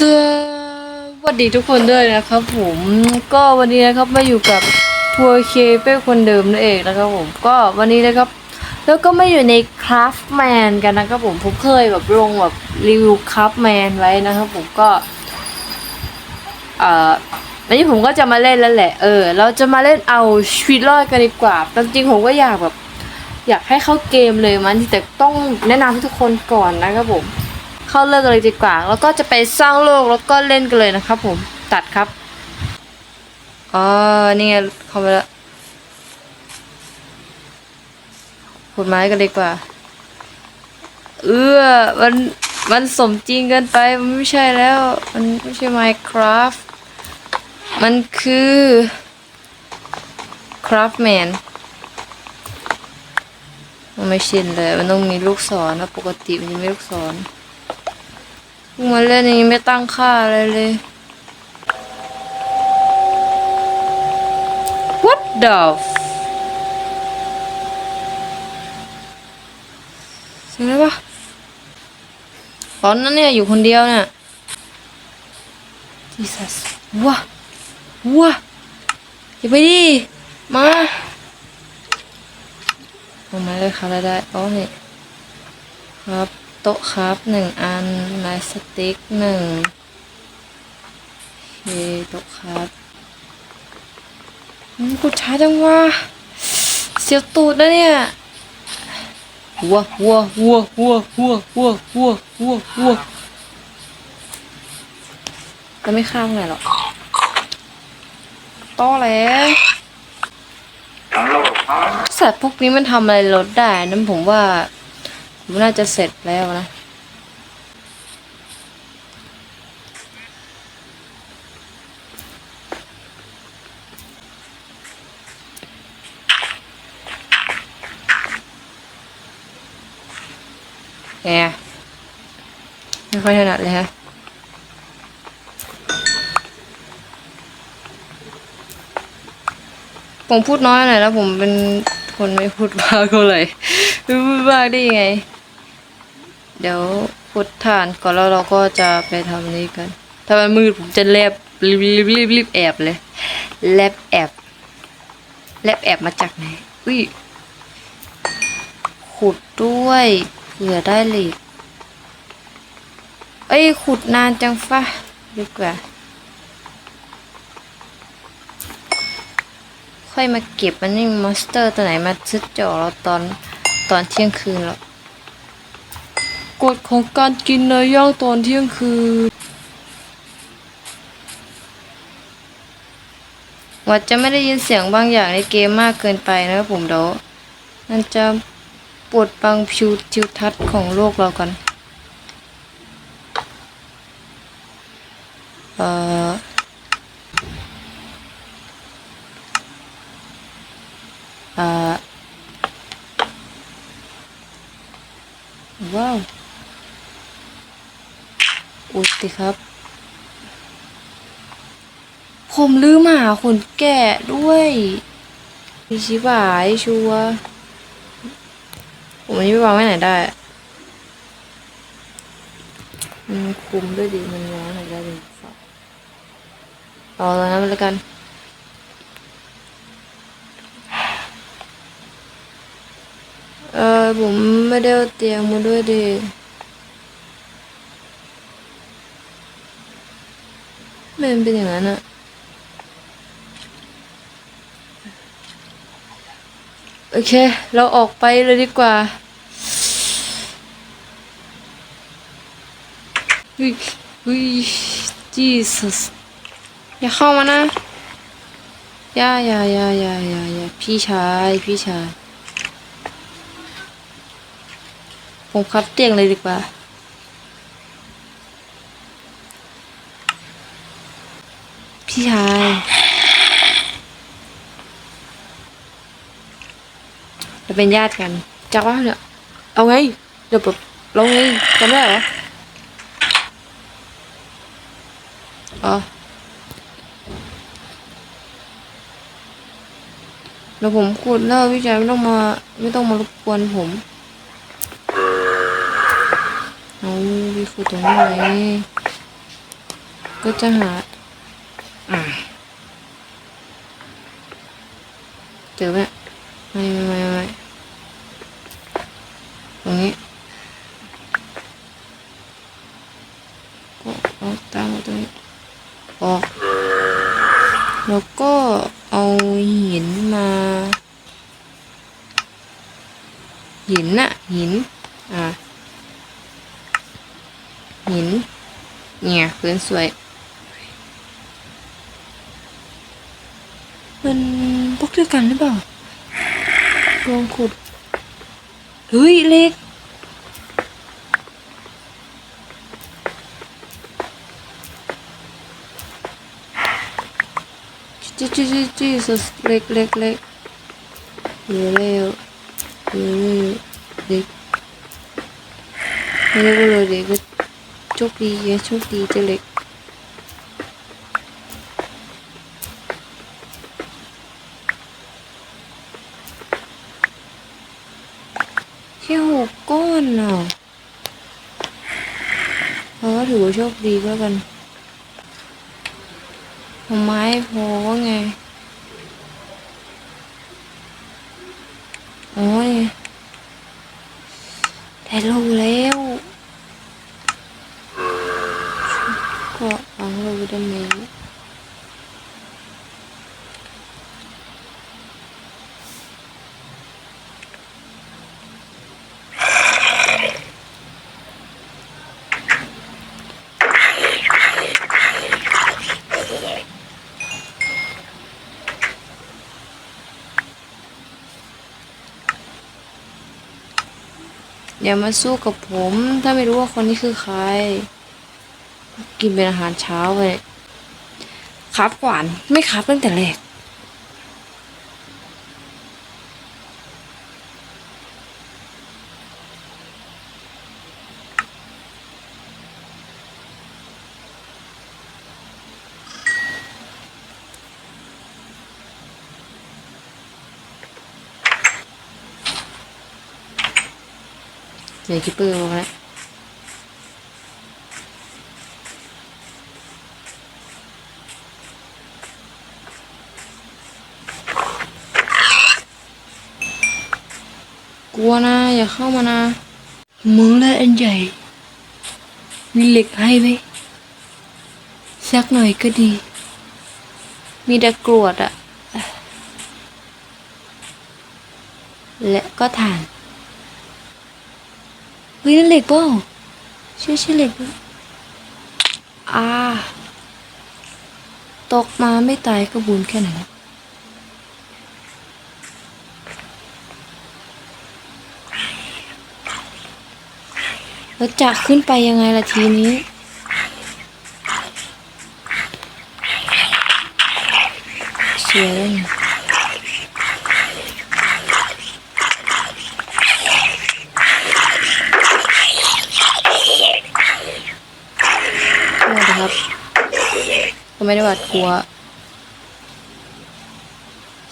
สวัสดีทุกคนด้วยนะครับผมก็วันนี้นะครับมาอยู่กับทัวร์เคเป้คนเดิมนั่นเองนะครับผมก็วันนี้นะครับ แล้วก็มาอยู่ในคราฟแมนกันนะครับผมผมเคยแบบลงแบบรีวิวคราฟแมนไว้นะครับผมก็เอ่อวันนี้ผมก็จะมาเล่นแล้วแหละเออเราจะมาเล่นเอาชีวิตรอดกันดีกว่าแต่จริงๆผมก็อยากแบบ อยากให้เข้าเกมเลยมันแต่ต้องแนะนำให้ทุกคนก่อนนะครับผม เข้าเลิกกันเลยดีกว่า แล้วก็จะไปสร้างโลกแล้วก็เล่นกันเลยนะครับผมตัดครับอ๋อนี่ไงเข้าไปแล้วขุดไม้กันดีกว่า เออมันมันสมจริงเกินไป มันไม่ใช่แล้ว มันไม่ใช่ Minecraft มันคือ Craftman มันไม่ชินเลย มันต้องมีลูกศรนะ ปกติมันจะไม่ลูกศร มันเล่นอย่างนี้ไม่ตั้งค่าอะไรเลย What the f เสียงอะไรปะตอนนั้นเนี่ยอยู่คนเดียวเนี่ย Jesus ว้าว้าอย่าไปดิ มาเอามาเลยครับได้ได้โอ้นี่ครับ โต๊ะครับหนึ่งอันไม้สติ๊กหนึ่งโอเคโต๊ะครับอืมกูช้าจังวะเสียวตูดนะเนี่ยวัววัววัววัววัววัววัววัววัวก็ไม่ข้ามไงหรอกต้อแล้วสัตว์พวกนี้มันทำอะไรรถได้นั้นผมว่าผ มันน่าจะเสร็จแล้วนะแกไม่ค่อยถนัดเลยฮะผมพูดน้อยหน่อยแล้วผมเป็นคนไม่พูดมากเท่าไหร่ไม่พูดมากได้ยังไง ดี๋ยวพุดทานก่อนแล้วเราก็จะไปทำนี้กัน ถ้ามันมืดผมจะแลบรีบรีบรีบรีบแอบเลยแลบแอบแลบแอบมาจากไหนอุ้ยขุดด้วยเผื่อได้เหล็กเอ้ยขุดนานจังฟะดีกว่า ค่อยมาเก็บมันนี่มอนสเตอร์ตัวไหนมาซึดจ่อเราตอนตอนเที่ยงคืนแล้ว กฎของการกินเนื้อย่างตอนเที่ยงคืนว่าจะไม่ได้ยินเสียงบางอย่างในเกมมากเกินไปนะครับผมเดี๋ยวมันจะปวดบังผิวทิวทัศน์ของโลกเรากันเอ่อ เอ่อว้าวิครับ ผมลืมหาคนแก่ด้วยมีชิบายชัวผมอันนี้ไปวางไว้ไหนได้มันคุมด้วยดิมันวางไหนได้ดิเอาแล้วนั้นไปแล้วกันเออผมไม่ได้เอาเตียงมาด้วยดิ มันเป็นอย่างนั้นอะโอเค เราออกไปเลยดีกว่าวิวิจีสัสอย่าเข้ามานะอย่าอย่าอย่าอย่าอย่าอย่าพี่ชาย พี่ชาย ผมคับเตียงเลยดีกว่า พี่ชาย เราเป็นญาติกันจากว่าเนี่ยเอาไง เดี๋ยวแบบเราไงจำได้เหรออ๋อแล้วผมขุดแล้วพี่ชายไม่ต้องมา ไม่ต้องมารบกวนผมเอาพี่ขุดตรงนี้เลยก็จะหา เจอไหมไม่ไม่ไม่ไม่ตรงนี้ก็เอาตามมาตรงนี้ออกแล้วก็เอาหินมา หินน่ะหิน อ่าหิน เนี่ยพื้นสวยมัน บล็อกเดียกันหรือเปล่าลองขุด เฮ้ยเล็ก จีจีจีจีสเล็กเล็กเล็กเร็วเร็วเร็วเร็วเด็กไม่รู้เลยเด็กก็โชคดีไงโชคดีเจ้าเล็ก แค่ห กก้อนน่ะเพราะว่าถือว่าโชคดีก็แล้วกันเอาไม้พอว่าไงโอ้ยแต่รู้แล้วก็ฟังรู้ได้ไหม อย่ามาสู้กับผม ถ้าไม่รู้ว่าคนนี้คือใคร กินเป็นอาหารเช้าเลยครับหวาน ไม่ครับตั้งแต่แรก เดี๋ยวคิปเปอร์มาแล้วกลัวนะ อย่าเข้ามานะมึงและอันใหญ่ มีเหล็กให้ไหมสักหน่อยก็ดี มีแต่กรวดอะและก็ถ่านเฮ้ยนั่นเหล็กเปล่าใช่ใช่เหล็กปะอ่าตกมาไม่ตายก็บุญแค่ไหนนแล้วจะขึ้นไปยังไงล่ะทีนี้ เสียแล้วไงสวัสดีครับ ก็ ไม่ได้หวาดกลัว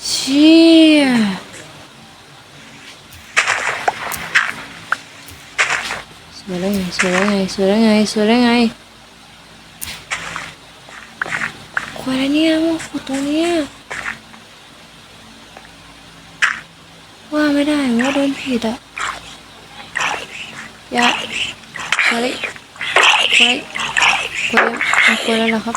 เชี่ยสวยได้ไงสวยได้ไงสวยได้ไงสวยได้ไงควายอะไรเนี่ยมาขุดตรงเนี้ยว่าไม่ได้ว่าโดนผิดอะย่าควายควายควายควายแล้วเหรอครับ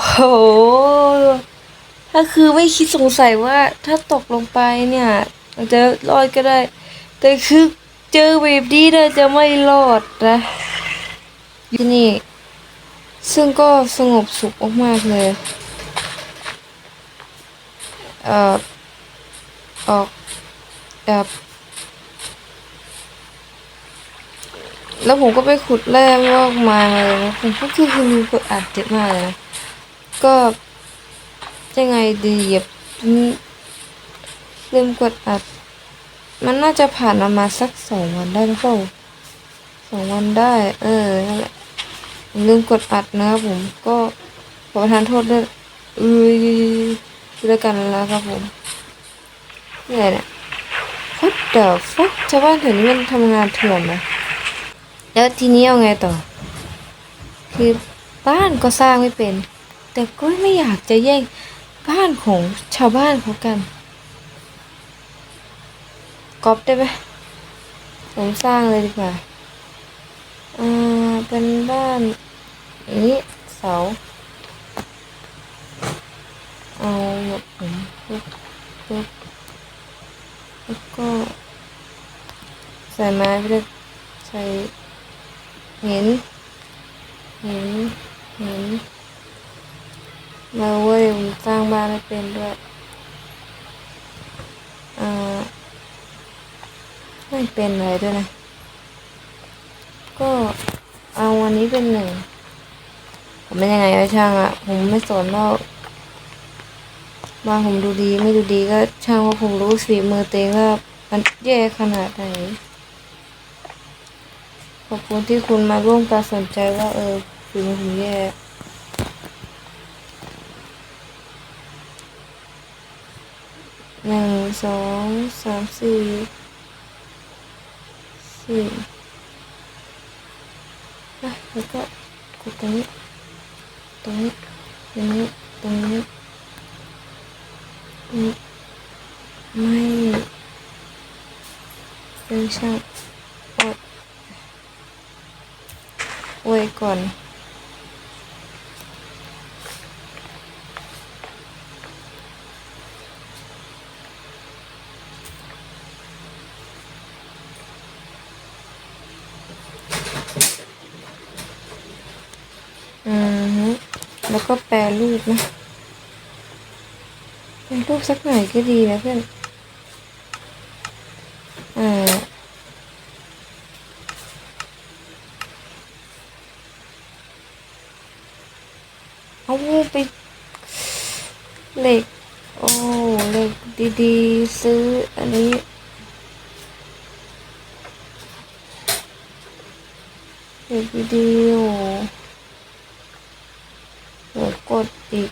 โอ้โห ถ้าคือไม่คิดสงสัยว่าถ้าตกลงไปเนี่ยอาจจะรอดก็ได้ แต่คือเจอแบบนี้น่าจะไม่รอดนะที่นี่ ซึ่งก็สงบสุขมากๆเลย เอ่อ ออกแบบแล้วผมก็ไปขุดแร่มากมายมาเลยนะผมก็คือคือมีกดอัดเจ็บมากเลยนะ ก็ยังไงดีเหยียบลืมกดอัด มันน่าจะผ่านประมาสักสองวันได้หรือเปล่าสองวันได้ เออนั่นแหละลืมกดอัดนะครับผมก็ขอประทานโทษด้วยอือด้วยกันแล้วครับผมนี่อะไรเนี่ย What the fuck ชาวบ้านแถวนี้มันทำงานเถื่อนนะแล้วทีนี้เอาไงต่อ คือบ้านก็สร้างไม่เป็น แต่ก็ไม่อยากจะแย่งบ้านของชาวบ้านเขากันก๊อปได้ไหมผมสร้างเลยดีกว่าอ่าเป็นบ้านอย่างนี้เสาเอาหมดผมปึ๊บปึ๊บแล้วก็ใส่ไม้ไปเลยใส่ห็นห็นห็น มาเว้ยผมสร้างบ้านไม่เป็นด้วยอ่าไม่เป็นอะไรด้วยนะ ก็เอาวันนี้เป็นหนึ่งผมเป็นยังไงก็ช่างอะผมไม่สนว่าบ้านผมดูดีไม่ดูดีก็ช่างว่าผมรู้ฝีมือตัวเองว่ามันแย่ขนาดไหนขอบคุณที่คุณมาร่วมการสนใจว่าเออฝีมือผมแย่ หนึ่ง สองสามสี่สี่อะแล้วก็กดตรงนี้ ตรงนี้ตรงนี้ตรงนี้ตรงนี้ไม่เป็นช่างอดไว้ก่อน อือฮึ แล้วก็แปรรูปนะ แปรรูปสักหน่อยก็ดีนะเพื่อนอ่าเอาไปเหล็ก โอ้เหล็กดีๆ ซื้ออันนี้เหล็กดีๆโอ้ ดอีก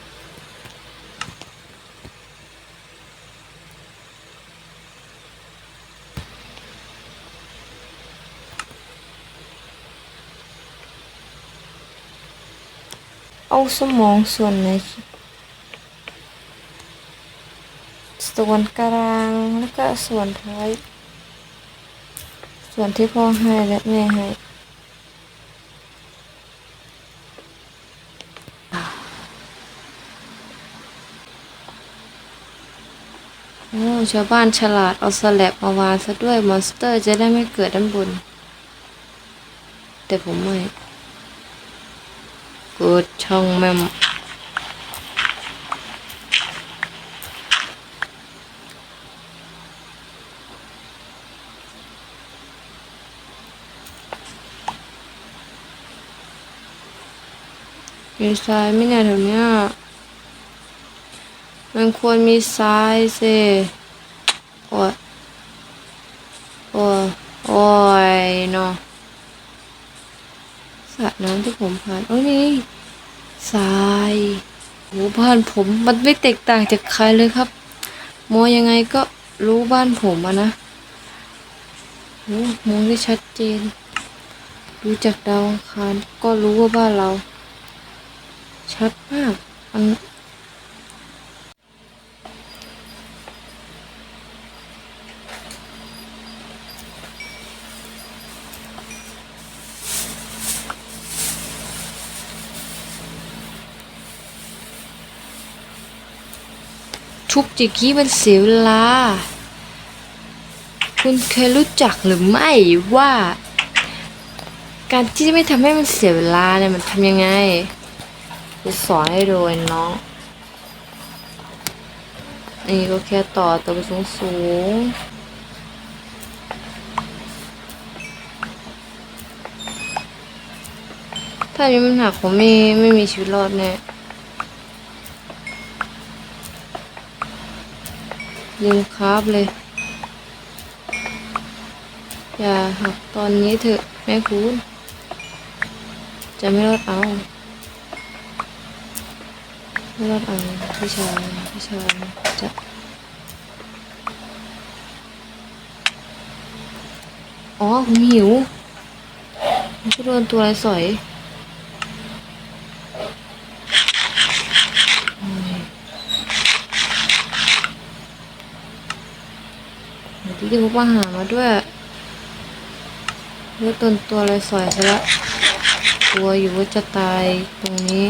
เอาสมองส่วนไหนส่วนกลางแล้วก็ส่วนท้าย ส่วนที่พ่อให้และแม่ให้ อ้ชาวบ้านฉลาดเอาสแลบมาวางซะด้วยมอนสเตอร์จะได้ไม่เกิดด้านบน แต่ผมไม่กดช่องแม่มมีทรายไม่เนี่ยแถวเนี้ย มันควรมีทรายสิโอ้ยโอ้ยโอ้ยเนาะสระน้ำที่ผมผ่านโอ้ยนี่ทรายโหบ้านผมมันไม่แตกต่างจากใครเลยครับมองยังไงก็รู้บ้านผมอะนะโหมองได้ชัดเจนดูจากดาวอังคารก็รู้ว่าบ้านเรา ชัดมากอัน ทุกอย่างนี้มันเสียเวลา คุณเคยรู้จักหรือไม่ว่า การที่ไม่ทำให้มันเสียเวลาเนี่ยมันทำยังไงจะสอนให้โดูไอ้น้องนี่ก็แค่ต่อตัวสูงสูงถ้าอันนี้มันหักผมไม่ไม่มีชีวิตรอดแน่ ลืมคราฟเลย อย่าหักตอนนี้เถอะแม่คุณจะไม่รอดเอา ไม่รอดเอาพี่ชายพี่ชายจะอ๋อผมหิวผมก็โดนตัวอะไรสอยโอ้ยเดี๋ ยวที่เขามาหามาด้วยเลือดโดนตัวอะไรสอยซะละกลัวอยู่ว่าจะตายตรงนี้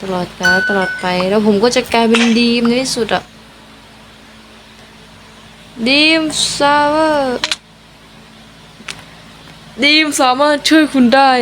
ตลอดกาลตลอดไป แล้วผมก็จะกลายเป็นดีมในที่สุดอะดีมซาวเวอร์ดีมสามารถช่วยคุณได้